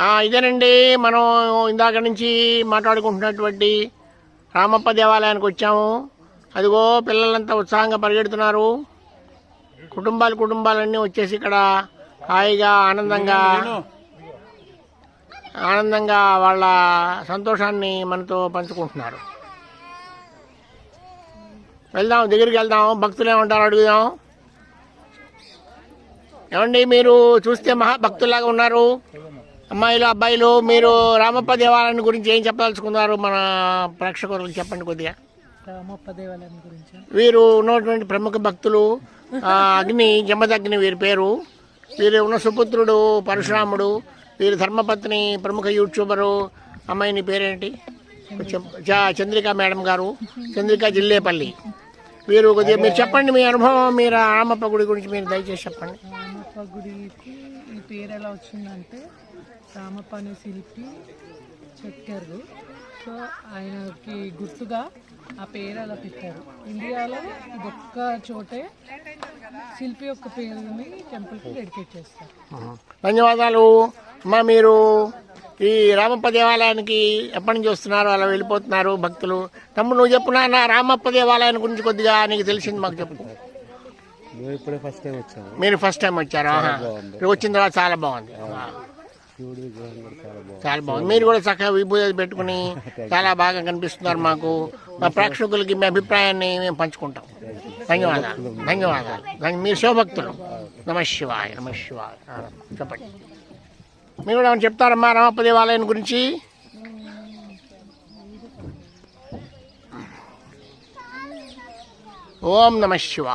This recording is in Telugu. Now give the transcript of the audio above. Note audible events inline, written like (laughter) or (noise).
ఇదేనండి. మనం ఇందాక నుంచి మాట్లాడుకుంటున్నటువంటి రామప్ప దేవాలయానికి వచ్చాము. అదిగో పిల్లలంతా ఉత్సాహంగా పరిగెడుతున్నారు. కుటుంబాలు కుటుంబాలన్నీ వచ్చేసి ఇక్కడ హాయిగా ఆనందంగా ఆనందంగా వాళ్ళ సంతోషాన్ని మనతో పంచుకుంటున్నారు. వెళ్దాం దగ్గరికి వెళ్దాం. భక్తులు ఏమంటారు అడుగుదాం. ఏమండి మీరు చూస్తే మహాభక్తులాగా ఉన్నారు. అమ్మాయిలు అబ్బాయిలు మీరు రామప్ప దేవాలయం గురించి ఏం చెప్పదలుచుకున్నారు? మన ప్రేక్షకులకు చెప్పండి కొద్దిగా. రామప్ప దేవాలయం గురించి. వీరు ఉన్నటువంటి ప్రముఖ భక్తులు అగ్ని జమదగ్ని వీరి పేరు. వీరు ఉన్న సుపుత్రుడు పరశురాముడు వీరి ధర్మపత్ని ప్రముఖ యూట్యూబరు. అమ్మాయిని పేరేంటి? చంద్రిక మేడం గారు చంద్రిక జిల్లేపల్లి. వీరు కొద్దిగా మీరు చెప్పండి మీ అనుభవం మీరు రామప్ప గుడి గురించి మీరు దయచేసి చెప్పండి. రామప్ప గుడికి ఈ పేరు ఎలా వచ్చిందంటే రామప్ప అనే శిల్పి చెక్కారు సో ఆయనకి గుర్తుగా ఆ పేరు అలా పెట్టారు. ఇండియాలో ఇదొక్క చోటే శిల్పి యొక్క పేరుని టెంపుల్కి డెడికేట్ చేస్తారు. ధన్యవాదాలు. అమ్మా మీరు ఈ రామప్ప దేవాలయానికి ఎప్పటి నుంచి వస్తున్నారు? అలా వెళ్ళిపోతున్నారు భక్తులు. తమ్ముడు నువ్వు చెప్పున నా రామప్ప దేవాలయం గురించి కొద్దిగా నీకు తెలిసింది మాకు చెప్పు. మేము ఇప్పుడే ఫస్ట్ టైం వచ్చాము. మీరు ఫస్ట్ టైం వచ్చారు? ఆహా. మీరు వచ్చిన తర్వాత చాలా బాగుంది. శివుడి విగ్రహం కూడా చాలా బాగుంది. చాలా బాగుంది. మీరు కూడా చక్కగా విభూతి అది పెట్టుకుని (laughs) చాలా బాగా కనిపిస్తున్నారు మాకు. మా ప్రేక్షకులకి మీ అభిప్రాయాన్ని మేము పంచుకుంటాం. ధన్యవాదాలు. ధన్యవాదాలు. ధన్య- మీరు శివభక్తులు నమ శివాయ నమ శివాయ. ఆ, చెప్పండి. మీరు కూడా ఏమైనా చెప్తారమ్మా రామప్ప దేవాలయం గురించి? ఓం నమ శివాయ.